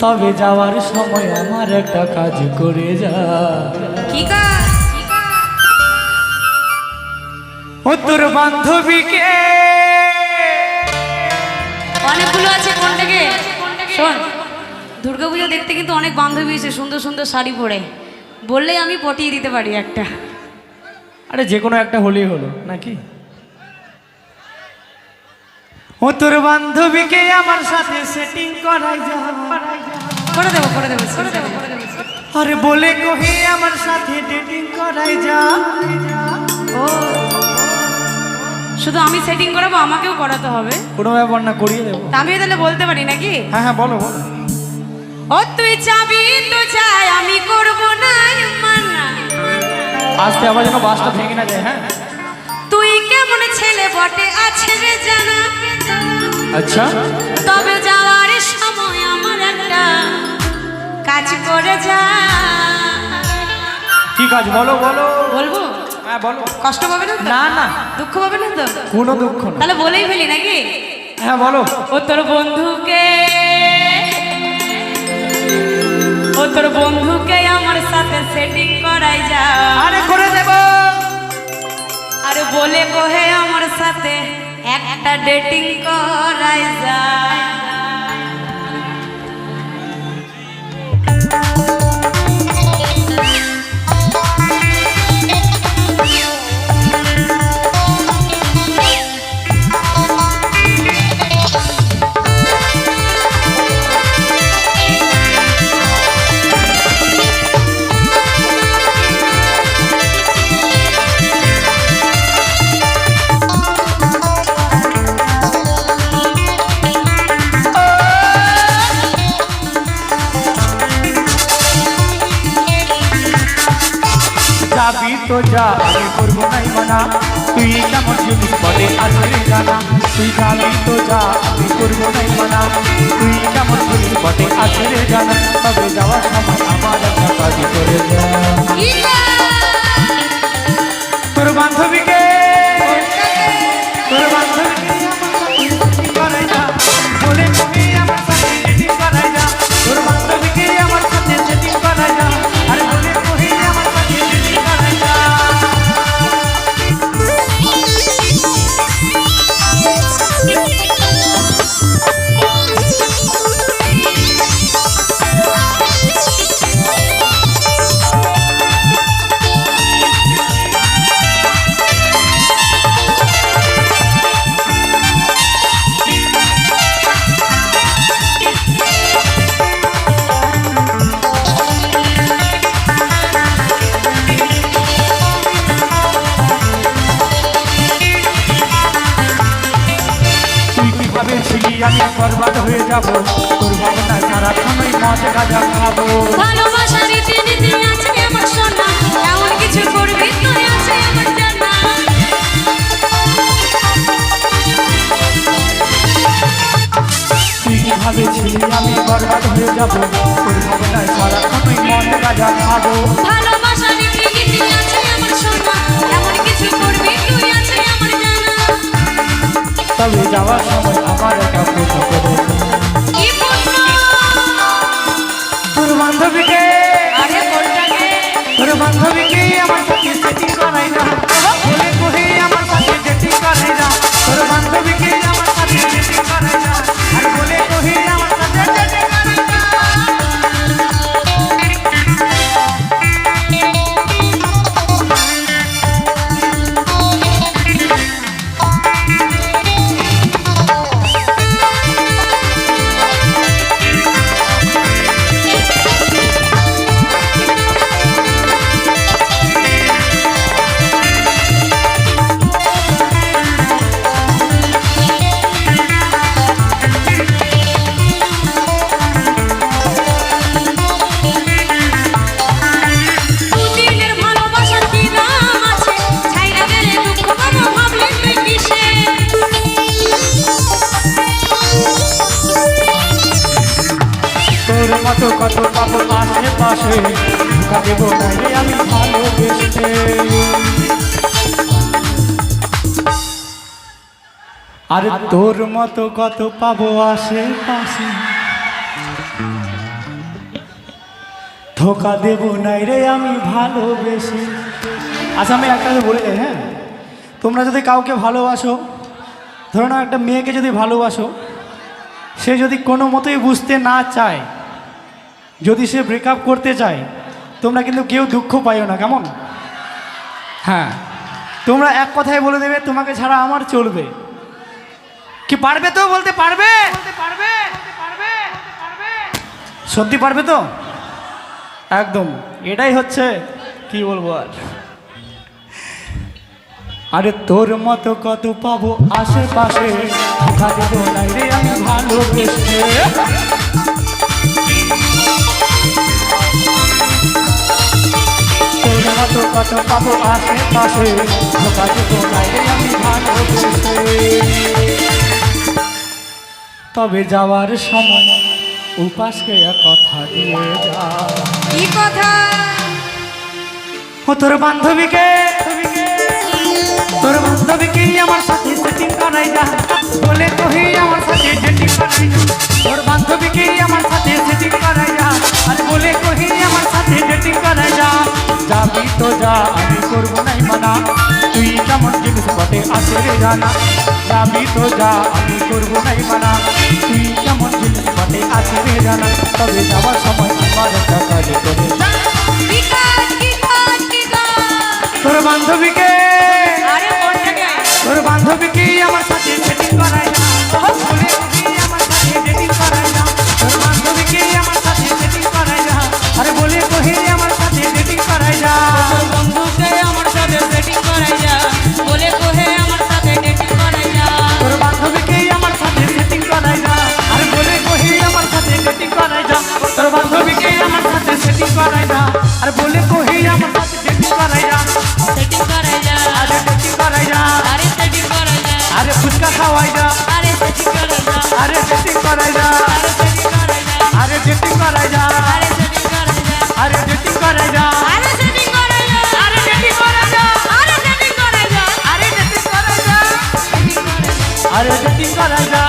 তবে যাওয়ার সময় আমার একটা কাজ করে যা। কি কাজ? ও তোর বান্ধবীকে। অনেকগুলো আছে কোন থেকে। শোন দুর্গাপুজো দেখতে কিন্তু অনেক বান্ধবী এসে সুন্দর সুন্দর শাড়ি পরে। বললেই আমি পটিয়ে দিতে পারি একটা। আরে যে কোনো একটা হলেই হলো নাকি? ও তোর বান্ধবীকে আমার সাথে সেটিং করাই যা। করে দেবো করে দেবো করে দেবো করে দেবো। আরে বলে কহে আমার সাথে ডেটিং করাই যা। ও শুধু আমি সেটিং করাবো আমাকেও করাতে হবে। কোনো ব্যাপার না করিয়ে দেবো। আমি তাহলে বলতে পারি নাকি? হ্যাঁ হ্যাঁ বলো বলো। ও তুই চাবি তো চাই আমি করব না মানা আজকে আবার যেন বাসটা ভেঙে না যায় হ্যাঁ। তুই কেমন ছেলে বটে আছে রে আচ্ছা। তবে যাওয়ার সময় আমার একটা কাজ করে যা কি কাজ? বলো বলো। বলব? হ্যাঁ বলো। কষ্ট পাবে না না না। দুঃখ পাবে না তো? কোনো দুঃখ না। তাহলে বলেই ফেলি নাকি? হ্যাঁ বলো। ও তোর বন্ধুকে ও তোর বন্ধুকে আমার সাথে সেটিং করাই যা। আরে করে দেব। আরে বলে কোহে আমার ডেটিং করাই যা যা, আমি করব নাই মানা। তুই কেমন জিনিস বলে আসলে জানা তুই যাবি তো যা, আমি করব নাই মানা। তুই কেমন জিনিস বলে আসলে জানা তবে যাওয়ার সময় আমার একটা কাজ করে যা। বরবাদ হয়ে যাব। তোর সারাক্ষণই মদ গাঁজা খাব। ভালোবাসার রীতি নীতি আছে আমার সোনা এমন কিছু করবি তুই আছে আমার জানা। তুই কীভাবে ছিলি আমি বরবাদ হয়ে যাব। তোর ভাবনায় মদ গাঁজা খাব। ভালোবাসার রীতি নীতি আছে আমার সোনা এমন কিছু করবি তুই আছে আমার জানা। তবে যাওয়ার তোর মতো কত পাবো আশেপাশে ধোকা দেবো নাইলে আমি ভালোবেসে। আরে তোর মতো কত পাবো আশেপাশে ধোকা দেব নাই রে আমি ভালোবেসে। আচ্ছা আমি একটা বলে যাই হ্যাঁ? তোমরা যদি কাউকে ভালোবাসো, ধরো না একটা মেয়েকে যদি ভালোবাসো, সে যদি কোনো মতোই বুঝতে না চায় যদি সে ব্রেকআপ করতে চায়, তোমরা কিন্তু কেউ দুঃখ পাইও না, কেমন? হ্যাঁ তোমরা এক কথায় বলে দেবে, তোমাকে ছাড়া আমার চলবে। কি পারবে তো বলতে পারবে? পারবে সত্যি পারবে তো? একদম। এটাই হচ্ছে, কি বলব আর? আরে তোর মতো কত পাবো আশেপাশে? কত পাবো আশেপাশে ধোকা দেবো নাই আমি তবে যাওয়ার সময় উপাসকে কথা দিয়ে যা। কি কথা? ও তোর বান্ধবীকে তোর বান্ধবীকে আমার সাথে সেটিং করাই যা বলে কহি জিনিস আছে রে জানা যাবি তো যা আমি করব নাই মানা। তুই কেমন জিনিস আসে রে জানা তবে যাওয়ার সময় আমার একটা কাজে করে তোর বান্ধবীকে তোর বান্ধবীকে খাওয়াই না আরে সেটি করাই না আরে সেটি করাই না আরে সেটি করাই না আরে সেটি করাই না আরে সেটি করাই না আরে সেটি করাই না আরে সেটি করাই না আরে সেটি করাই না আরে সেটি করাই না আরে সেটি করাই না